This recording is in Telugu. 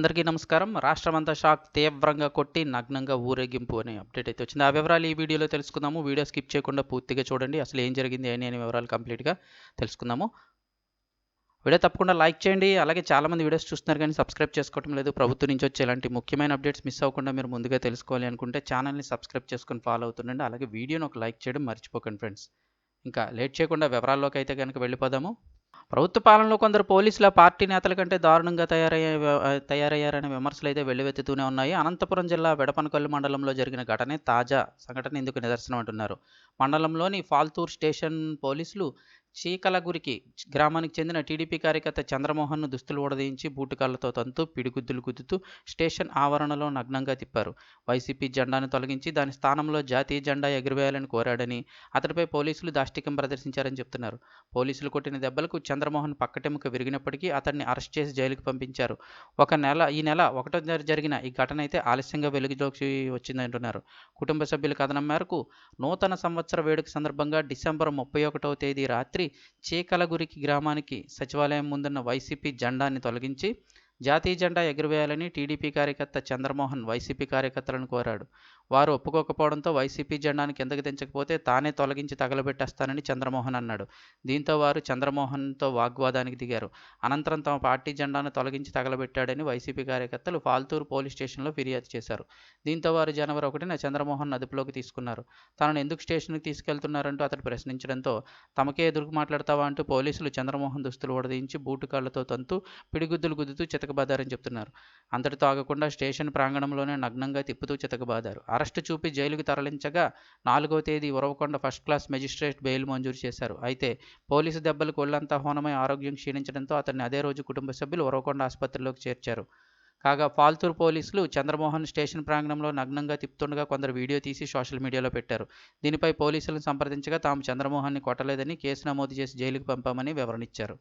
అందరికీ నమస్కారం. రాష్ట్రమంతా షాక్ తీవ్రంగా కొట్టి నగ్నంగా ఊరేగింపు అనే అప్డేట్ అయితే వచ్చింది. ఆ వివరాలు ఈ వీడియోలో తెలుసుకుందాము. వీడియో స్కిప్ చేయకుండా పూర్తిగా చూడండి. అసలు ఏం జరిగింది అని అనే వివరాలు కంప్లీట్గా తెలుసుకుందాము. వీడియో తప్పకుండా లైక్ చేయండి. అలాగే చాలామంది వీడియోస్ చూస్తున్నారు కానీ సబ్స్క్రైబ్ చేసుకోవడం లేదు. ప్రభుత్వం నుంచి వచ్చే ఇలాంటి ముఖ్యమైన అప్డేట్స్ మిస్ అవ్వకుండా మీరు ముందుగా తెలుసుకోవాలి అనుకుంటే ఛానల్ని సబ్స్క్రైబ్ చేసుకొని ఫాలో అవుతుండండి. అలాగే వీడియోని ఒక లైక్ చేయడం మర్చిపోకండి ఫ్రెండ్స్. ఇంకా లేట్ చేయకుండా వివరాల్లోకి అయితే కనుక వెళ్ళిపోదాము. ప్రభుత్వ పాలనలో కొందరు పోలీసుల పార్టీ నేతల కంటే దారుణంగా తయారయ్యే తయారయ్యారనే విమర్శలు అయితే వెల్లువెత్తుతూనే ఉన్నాయి. అనంతపురం జిల్లా వెడపనకల్లు మండలంలో జరిగిన ఘటనే తాజా సంఘటన. ఇందుకు నిదర్శనం అంటున్నారు మండలంలోని ఫాల్తూర్ స్టేషన్ పోలీసులు చీకలగురికి గ్రామానికి చెందిన టీడీపీ కార్యకర్త చంద్రమోహన్ను దుస్తులు ఉడదీయించి బూటుకాళ్ళతో తంతు పిడిగుద్దులు గుద్దుతూ స్టేషన్ ఆవరణలో నగ్నంగా తిప్పారు. వైసీపీ జెండాను తొలగించి దాని స్థానంలో జాతీయ జెండా ఎగురవేయాలని కోరాడని అతడిపై పోలీసులు దాష్టికం ప్రదర్శించారని చెప్తున్నారు. పోలీసులు కొట్టిన దెబ్బలకు చంద్రమోహన్ పక్కటెముక విరిగినప్పటికీ అతన్ని అరెస్ట్ చేసి జైలుకు పంపించారు. ఒక నెల ఈ నెల ఒకటో జరిగిన ఈ ఘటన అయితే ఆలస్యంగా వెలుగులోకి వచ్చిందంటున్నారు. కుటుంబ సభ్యుల కథనం మేరకు నూతన సంవత్సర వేడుక సందర్భంగా డిసెంబర్ ముప్పై ఒకటవ తేదీ రాత్రి చీకలగురికి గ్రామానికి సచివాలయం ముందున్న వైసీపీ జెండాన్ని తొలగించి జాతీయ జెండా ఎగురవేయాలని టీడీపీ కార్యకర్త చంద్రమోహన్ వైసీపీ కార్యకర్తలను కోరాడు. వారు ఒప్పుకోకపోవడంతో వైసీపీ జెండాను కిందకి దించకపోతే తానే తొలగించి తగలబెట్టేస్తానని చంద్రమోహన్ అన్నాడు. దీంతో వారు చంద్రమోహన్తో వాగ్వాదానికి దిగారు. అనంతరం తమ పార్టీ జెండాను తొలగించి తగలబెట్టాడని వైసీపీ కార్యకర్తలు ఫాల్తూరు పోలీస్ స్టేషన్లో ఫిర్యాదు చేశారు. దీంతో వారు జనవరి ఒకటిన చంద్రమోహన్ అదుపులోకి తీసుకున్నారు. తనను ఎందుకు స్టేషన్కి తీసుకెళ్తున్నారంటూ అతడు ప్రశ్నించడంతో తమకే ఎదురుకు మాట్లాడతావా? అంటూ పోలీసులు చంద్రమోహన్ దుస్తులు ఉడదీయించి బూటు కాళ్ళతో తంతు పిడిగుద్దులు గుద్దుతూ చితకబాదారని చెప్తున్నారు. అంతటితో ఆగకుండా స్టేషన్ ప్రాంగణంలోనే నగ్నంగా తిప్పుతూ చితకబాదారు. అరెస్టు చూపి జైలుకు తరలించగా నాలుగో తేదీ Uravakonda first class magistrate bail మంజూరు చేశారు. అయితే పోలీసు దెబ్బలకు ఒళ్ళంతా హోనమై ఆరోగ్యం క్షీణించడంతో అతన్ని అదే రోజు కుటుంబ సభ్యులు ఉరవకొండ ఆసుపత్రిలోకి చేర్చారు. కాగా ఫాల్తూర్ పోలీసులు చంద్రమోహన్ స్టేషన్ ప్రాంగణంలో నగ్నంగా తిప్పుతుండగా కొందరు వీడియో తీసి సోషల్ మీడియాలో పెట్టారు. దీనిపై పోలీసులను సంప్రదించగా తాము చంద్రమోహన్ని కొట్టలేదని కేసు నమోదు చేసి జైలుకు పంపామని వివరణ ఇచ్చారు.